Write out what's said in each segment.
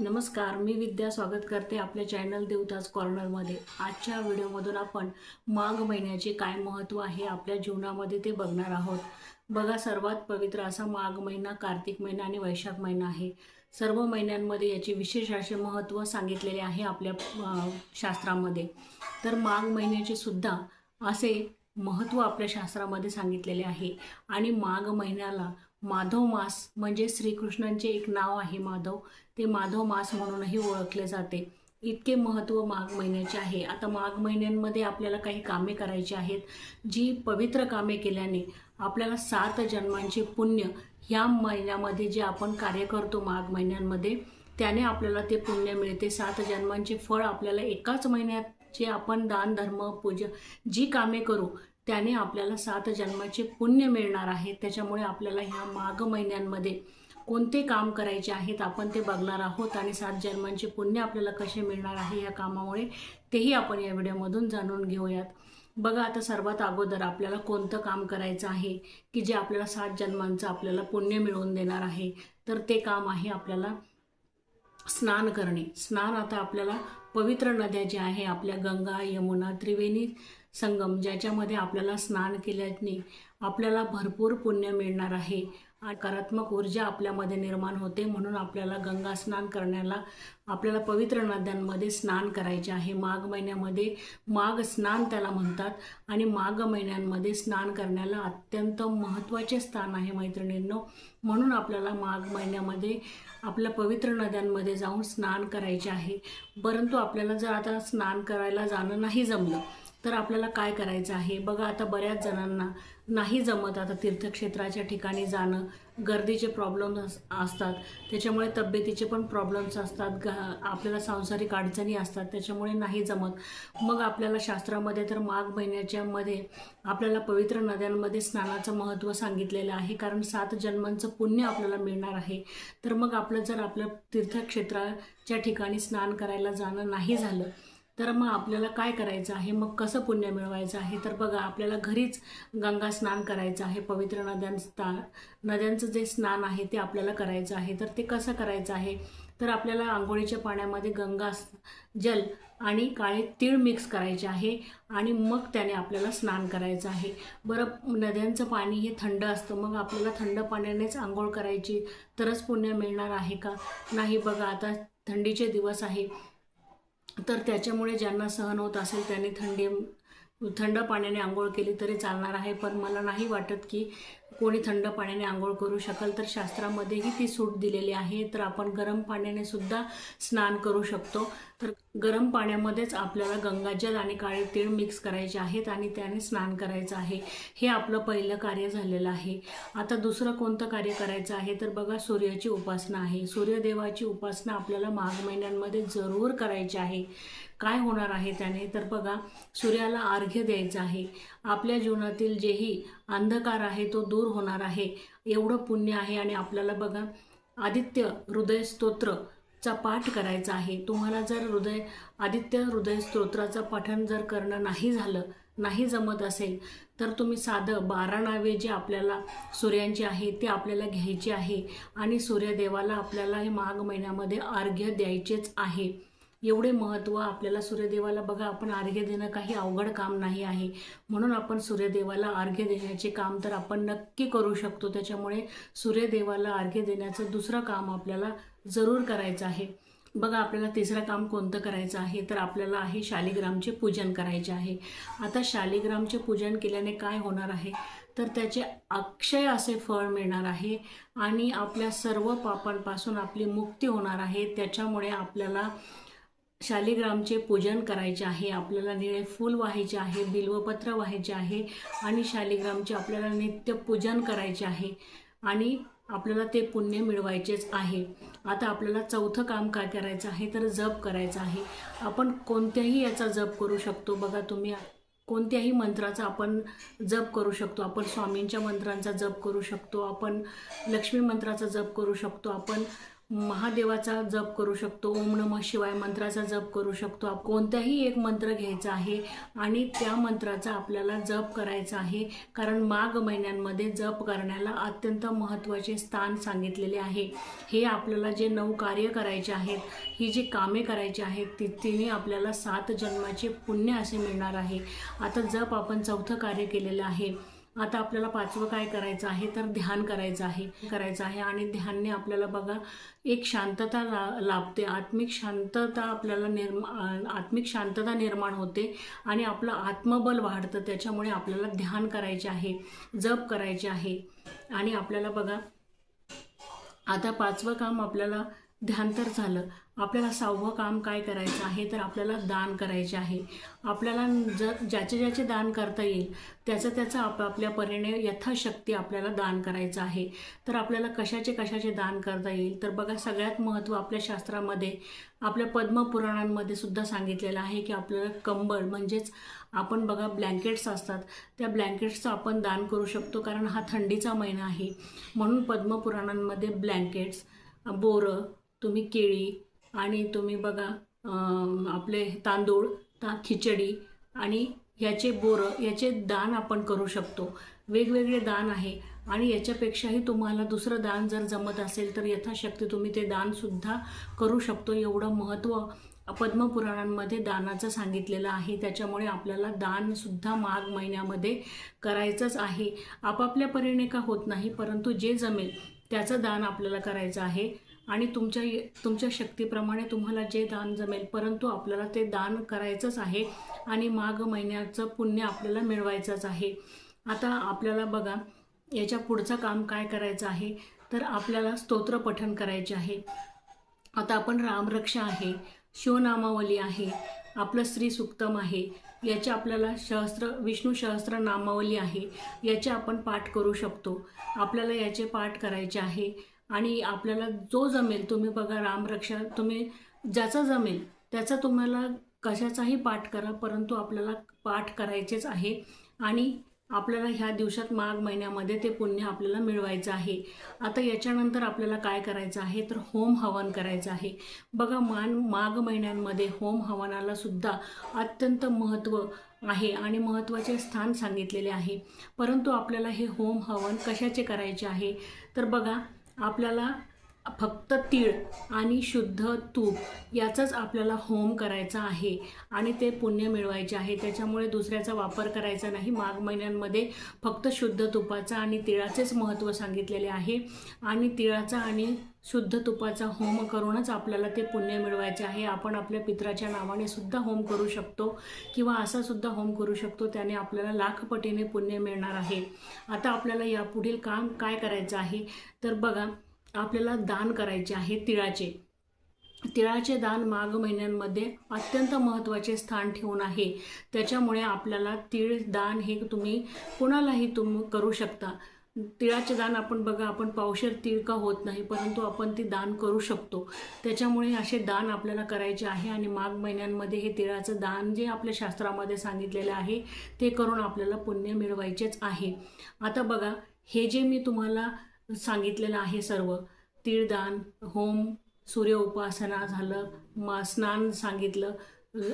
नमस्कार मी विद्या स्वागत करते आपल्या चॅनल देवताज कॉर्नरमध्ये आजच्या व्हिडिओमधून आपण माघ महिन्याचे काय महत्त्व आहे आपल्या जीवनामध्ये ते बघणार आहोत. बघा सर्वात पवित्र असा माघ महिना कार्तिक महिना आणि वैशाख महिना आहे. सर्व महिन्यांमध्ये याचे विशेष असे महत्त्व सांगितलेले आहे आपल्या शास्त्रामध्ये. तर माघ महिन्याचे सुद्धा असे महत्त्व आपल्या शास्त्रामध्ये सांगितलेले आहे. आणि माघ महिन्याला माधव मास म्हणजे श्रीकृष्णांचे एक नाव आहे माधव. ते माधव मास म्हणूनही ओळखले जाते. इतके महत्त्व माघ महिन्याचे आहे. आता माघ महिन्यांमध्ये आपल्याला काही कामे करायची आहेत. जी पवित्र कामे केल्याने आपल्याला सात जन्मांचे पुण्य ह्या महिन्यामध्ये जे आपण कार्य करतो माघ महिन्यांमध्ये त्याने आपल्याला ते पुण्य मिळते. सात जन्मांचे फळ आपल्याला एकाच महिन्यात जे आपण दान धर्म पूजा जी कामे करू त्याने आपल्याला सात जन्माचे पुण्य मिळणार आहे. त्याच्यामुळे आपल्याला ह्या माघ महिन्यांमध्ये कोणते काम करायचे आहेत आपण ते बघणार आहोत आणि सात जन्मांचे पुण्य आपल्याला कसे मिळणार आहे या कामामुळे तेही आपण या व्हिडिओमधून जाणून घेऊयात. बघा आता सर्वात अगोदर आपल्याला कोणतं काम करायचं आहे की जे आपल्याला सात जन्मांचं आपल्याला पुण्य मिळवून देणार आहे. तर ते काम आहे आपल्याला स्नान करणे. स्नान आता आपल्याला पवित्र नद्या ज्या आहे आपल्या गंगा यमुना त्रिवेणी संगम ज्याच्यामध्ये आपल्याला स्नान केल्याने आपल्याला भरपूर पुण्य मिळणार आहे. नकारात्मक ऊर्जा आपल्यामध्ये निर्माण होते म्हणून आपल्याला गंगा स्नान करण्याला आपल्याला पवित्र नद्यांमध्ये स्नान करायचे आहे. माघ महिन्यामध्ये माघ स्नान त्याला म्हणतात आणि माघ महिन्यांमध्ये स्नान करण्याला अत्यंत महत्त्वाचे स्थान आहे मैत्रिणींनो. म्हणून आपल्याला माघ महिन्यामध्ये आपल्या पवित्र नद्यांमध्ये जाऊन स्नान करायचे आहे. परंतु आपल्याला जर आता स्नान करायला जाणं नाही जमलं तर आपल्याला काय करायचं आहे? बघा आता बऱ्याच जणांना नाही जमत आता तीर्थक्षेत्राच्या ठिकाणी जाणं. गर्दीचे प्रॉब्लेम्स असतात. त्याच्यामुळे तब्येतीचे पण प्रॉब्लेम्स असतात. ग आपल्याला सांसारिक अडचणी असतात. त्याच्यामुळे नाही जमत. मग आपल्याला शास्त्रामध्ये तर माघ महिन्याच्या मध्ये आपल्याला पवित्र नद्यांमध्ये स्नानाचं महत्त्व सांगितलेलं आहे. कारण सात जन्मांचं पुण्य आपल्याला मिळणार आहे. तर मग आपलं जर आपलं तीर्थक्षेत्राच्या ठिकाणी स्नान करायला जाणं नाही झालं तर मग आपल्याला काय करायचं आहे? मग कसं पुण्य मिळवायचं आहे? तर बघा आपल्याला घरीच गंगा स्नान करायचं आहे पवित्र नद्यांचा नद्यांचं जे स्नान आहे ते आपल्याला करायचं आहे. तर ते कसं करायचं आहे? तर आपल्याला आंघोळीच्या पाण्यामध्ये गंगा जल आणि काळे तीळ मिक्स करायचे आहे आणि मग त्याने आपल्याला स्नान करायचं आहे. बरं नद्यांचं पाणी हे थंड असतं. मग आपल्याला थंड पाण्यानेच आंघोळ करायची तरच पुण्य मिळणार आहे का? नाही बघा आता थंडीचे दिवस आहे. तर त्याच्यामुळे ज्यांना सहन होत असेल त्यांनी थंडी थंड पाण्याने आंघोळ केली तरी चालणार आहे पण मला नाही वाटत की कोणी थंड पाण्याने आंघोळ करू शकेल. तर शास्त्रामध्येही ती सूट दिलेली आहे. तर आपण गरम पाण्याने सुद्धा स्नान करू शकतो. तर गरम पाण्यामध्येच आपल्याला गंगाजल आणि काळे तीळ मिक्स करायचे आहेत आणि त्याने स्नान करायचं आहे. हे आपलं पहिलं कार्य झालेलं आहे. आता दुसरं कोणतं कार्य करायचं आहे? तर बघा सूर्याची उपासना आहे. सूर्यदेवाची उपासना आपल्याला माघ महिन्यांमध्ये जरूर करायची आहे. काय होणार आहे त्याने? तर बघा सूर्याला अर्घ्य द्यायचं आहे. आपल्या जीवनातील जेही अंधकार आहे तो दूर होणार आहे. एवढं पुण्य आहे आणि आपल्याला बघा आदित्य हृदय स्तोत्रचा पाठ करायचा आहे. तुम्हाला जर हृदय आदित्य हृदय स्तोत्राचं पठण जर करणं नाही झालं नाही जमत असेल तर तुम्ही साधं बारा नावे जे आपल्याला सूर्यांची आहे ते आपल्याला घ्यायची आहे. आणि सूर्यदेवाला आपल्याला हे माघ महिन्यामध्ये अर्घ्य द्यायचेच आहे. एवढे महत्त्व आपल्याला सूर्यदेवाला बघा आपण अर्घ्य देणं काही अवघड काम नाही आहे. म्हणून आपण सूर्यदेवाला अर्घ्य देण्याचे काम तर आपण नक्की करू शकतो. त्याच्यामुळे सूर्यदेवाला अर्घ्य देण्याचं दुसरं काम आपल्याला जरूर करायचं आहे. बघा आपल्याला तिसरं काम कोणतं करायचं आहे? तर आपल्याला आहे शालिग्रामचे पूजन करायचे आहे. आता शालिग्रामचे पूजन केल्याने काय होणार आहे? तर त्याचे अक्षय असे फळ मिळणार आहे आणि आपल्या सर्व पापांपासून आपली मुक्ती होणार आहे. त्याच्यामुळे आपल्याला शालिग्रामचे पूजन करायचे आहे आपल्याला निळे फूल व्हायचे आहे बिल्वपत्र व्हायचे आहे आणि शालिग्रामचे आपल्याला नित्य पूजन करायचे आहे आणि आपल्याला ते पुण्य मिळवायचेच आहे. आता आपल्याला चौथं काम काय करायचं आहे? तर जप करायचं आहे. आपण कोणत्याही याचा जप करू शकतो. बघा तुम्ही कोणत्याही मंत्राचा आपण जप करू शकतो. आपण स्वामींच्या मंत्रांचा जप करू शकतो. आपण लक्ष्मी मंत्राचा जप करू शकतो. आपण महादेवाचा जप करू शकतो ओम नमः शिवाय मंत्राचा जप करू शकतो. कोणताही एक मंत्र घ्यायचा आहे आणि त्या मंत्राचा आपल्याला जप करायचा आहे कारण माघ महिन्यांमध्ये जप करण्याला अत्यंत महत्त्वाचे स्थान सांगितलेले आहे. हे आपल्याला जे नऊ कार्य करायचे आहेत ही जी कामे करायची आहेत ती तिने आपल्याला सात जन्माचे पुण्य असे मिळणार आहे. आता जप आपण चौथं कार्य केलेलं आहे. आता आपल्याला पाचवं काय करायचं आहे तर ध्यान करायचं आहे. करायचं आहे आणि ध्यानने आपल्याला बघा एक शांतता ला लाभते. आत्मिक शांतता आपल्याला निर्मा आत्मिक शांतता निर्माण होते आणि आपलं आत्मबल वाढतं. त्याच्यामुळे आपल्याला ध्यान करायचे आहे जप करायचे आहे. आणि आपल्याला बघा आता पाचवं काम आपल्याला ध्यान तर झालं. आपल्याला सहावं काम काय करायचं आहे? तर आपल्याला दान करायचे आहे. आपल्याला जर ज्याचे ज्याचे दान करता येईल त्याचं त्याचं आपापल्या परीने यथाशक्ती आपल्याला दान करायचं आहे. तर आपल्याला कशाचे कशाचे दान करता येईल? तर बघा सगळ्यात महत्त्व आपल्या शास्त्रामध्ये आपल्या पद्मपुराणांमध्ये सुद्धा सांगितलेलं आहे की आपल्याला कंबळ म्हणजेच आपण बघा ब्लँकेट्स असतात. त्या ब्लँकेट्सचं आपण दान करू शकतो कारण हा थंडीचा महिना आहे. म्हणून पद्मपुराणांमध्ये ब्लँकेट्स बोरं तुम्ही केळी आणि तुम्ही बघा आपले तांदूळ ता खिचडी आणि याचे बोरं याचे दान आपण करू शकतो. वेगवेगळे दान आहे आणि याच्यापेक्षाही तुम्हाला दुसरं दान जर जमत असेल तर यथाशक्ती तुम्ही ते दानसुद्धा करू शकतो. एवढं महत्त्व पद्मपुराणांमध्ये दानाचं सांगितलेलं आहे. त्याच्यामुळे आपल्याला दानसुद्धा माघ महिन्यामध्ये करायचंच आहे. आपापल्या परीने का होत नाही परंतु जे जमेल त्याचं दान आपल्याला करायचं आहे. आणि तुमच्या तुमच्या शक्तीप्रमाणे तुम्हाला जे दान जमेल परंतु आपल्याला ते दान करायचंच आहे आणि माघ महिन्याचं पुण्य आपल्याला मिळवायचंच आहे. आता आपल्याला बघा याच्या पुढचं काम काय करायचं आहे? तर आपल्याला स्तोत्र पठण करायचे आहे. आता आपण रामरक्षा आहे शिवनामावली आहे आपलं श्री सुक्तम आहे याचे आपल्याला सहस्त्र विष्णू सहस्त्र नामावली आहे याचे आपण पाठ करू शकतो. आपल्याला याचे पाठ करायचे आहे. आणि आपल्याला जो जमेल तुम्ही बघा रामरक्षा तुम्ही ज्याचा जमेल त्याचा तुम्हाला कशाचाही पाठ करा परंतु आपल्याला पाठ करायचेच आहे. आणि आपल्याला ह्या दिवसात माघ महिन्यामध्ये ते पुण्य आपल्याला मिळवायचं आहे. आता याच्यानंतर आपल्याला काय करायचं आहे? तर होम हवन करायचं आहे. बघा मान माघ महिन्यांमध्ये होम हवनाला सुद्धा अत्यंत महत्त्व आहे आणि महत्त्वाचे स्थान सांगितलेले आहे. परंतु आपल्याला हे होम हवन कशाचे करायचे आहे? तर बघा आपल्याला फक्त तीळ आणि शुद्ध तूप याचाच आपल्याला होम करायचा आहे. आणि ते पुण्य मिळवायचे आहे. त्याच्यामुळे दुसऱ्याचा वापर करायचा नाही. माघ महिन्यांमध्ये फक्त शुद्ध तुपाचा आणि तिळाचेच महत्त्व सांगितलेले आहे. आणि तिळाचा आणि शुद्ध तुपाचा होम करूनच आपल्याला ते पुण्य मिळवायचे आहे. आपण आपल्या पित्राच्या नावाने सुद्धा होम करू शकतो किंवा असा सुद्धा होम करू शकतो त्याने आपल्याला लाखपटीने पुण्य मिळणार आहे. आता आपल्याला यापुढील काम काय करायचं आहे? तर बघा आपल्याला दान करायचे आहे तिळाचे. तिळाचे दान माघ महिन्यांमध्ये अत्यंत महत्त्वाचे स्थान ठेवून आहे. त्याच्यामुळे आपल्याला तीळ दान हे तुम्ही कोणालाही तुम करू शकता. तिळाचे दान आपण बघा आपण पावशेर तीळ का होत नाही परंतु आपण ती दान करू शकतो. त्याच्यामुळे असे दान आपल्याला करायचे आहे आणि माघ महिन्यांमध्ये हे तिळाचं दान जे आपल्या शास्त्रामध्ये सांगितलेलं आहे ते करून आपल्याला पुण्य मिळवायचेच आहे. आता बघा हे जे मी तुम्हाला सांगितलेलं आहे सर्व. तीळदान होम सूर्य उपासना झालं मा स्नान सांगितलं.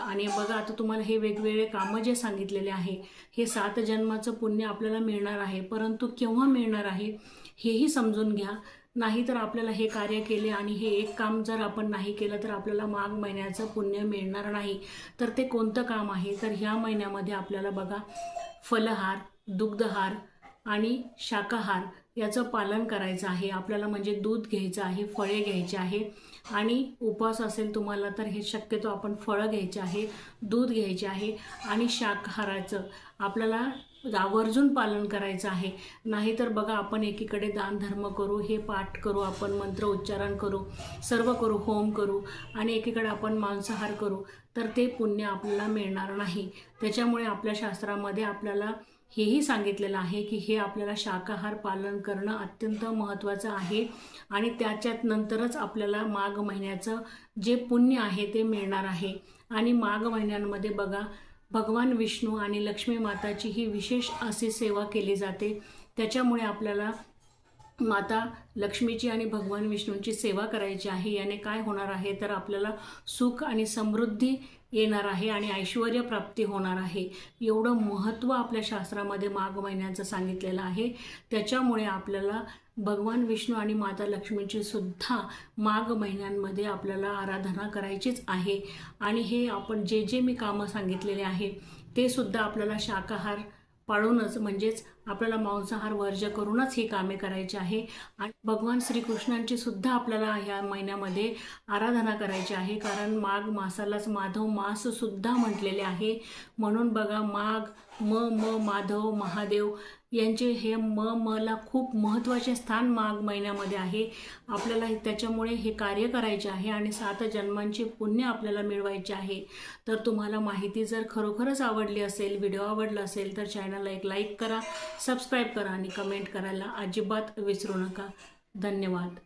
आणि बघा आता तुम्हाला हे वेगवेगळे कामं जे सांगितलेले आहे हे सात जन्माचं पुण्य आपल्याला मिळणार आहे. परंतु केव्हा मिळणार आहे हेही समजून घ्या. नाहीतर आपल्याला हे कार्य केले आणि हे एक काम जर आपण नाही केलं तर आपल्याला माघ महिन्याचं पुण्य मिळणार नाही. तर ते कोणतं काम आहे? तर ह्या महिन्यामध्ये आपल्याला बघा फलहार दुग्धहार आणि शाकाहार याचं पालन करायचं आहे. आपल्याला म्हणजे दूध घ्यायचं आहे फळे घ्यायचे आहे. आणि उपवास असेल तुम्हाला तर हे शक्यतो आपण फळं घ्यायचे आहे दूध घ्यायचे आहे आणि शाकाहाराचं आपल्याला आवर्जून पालन करायचं आहे. नाहीतर बघा आपण एकीकडे दानधर्म करू हे पाठ करू आपण मंत्र उच्चारण करू सर्व करू होम करू आणि एकीकडे आपण मांसाहार करू तर ते पुण्य आपल्याला मिळणार नाही. त्याच्यामुळे आपल्या शास्त्रामध्ये आपल्याला हेही सांगितलेलं आहे की हे आपल्याला शाकाहार पालन करणं अत्यंत महत्त्वाचं आहे आणि त्याच्यात नंतरच आपल्याला माघ महिन्याचं जे पुण्य आहे ते मिळणार आहे. आणि माघ महिन्यांमध्ये बघा भगवान विष्णू आणि लक्ष्मी माताची ही विशेष अशी सेवा केली जाते. त्याच्यामुळे आपल्याला माता लक्ष्मीची आणि भगवान विष्णूंची सेवा करायची आहे. याने काय होणार आहे? तर आपल्याला सुख आणि समृद्धी येणार आहे आणि ऐश्वर प्राप्ती होणार आहे. एवढं महत्त्व आपल्या शास्त्रामध्ये माघ महिन्याचं सांगितलेलं आहे. त्याच्यामुळे आपल्याला भगवान विष्णू आणि माता लक्ष्मीची सुद्धा माघ महिन्यांमध्ये आपल्याला आराधना करायचीच आहे. आणि हे आपण जे जे मी कामं सांगितलेले आहे ते सुद्धा आपल्याला शाकाहार पाळूनच म्हणजेच आपल्याला मांसाहार वर्ज्य करूनच ही कामे करायची आहे. आणि भगवान श्रीकृष्णांची सुद्धा आपल्याला ह्या महिन्यामध्ये आराधना करायची आहे. कारण माघ मासालाच माधव मास सुद्धा म्हटलेले आहे. म्हणून बघा माघ म म माधव महादेव यांचे हे म मला खूप महत्त्वाचे स्थान माघ महिन्यामध्ये आहे. आपल्याला त्याच्यामुळे हे कार्य करायचे आहे आणि सात जन्मांचे पुण्य आपल्याला मिळवायचे आहे. तर तुम्हाला माहिती जर खरोखरच आवडली असेल व्हिडिओ आवडला असेल तर चॅनलला एक लाईक करा सबस्क्राईब करा आणि कमेंट करायला अजिबात विसरू नका. धन्यवाद.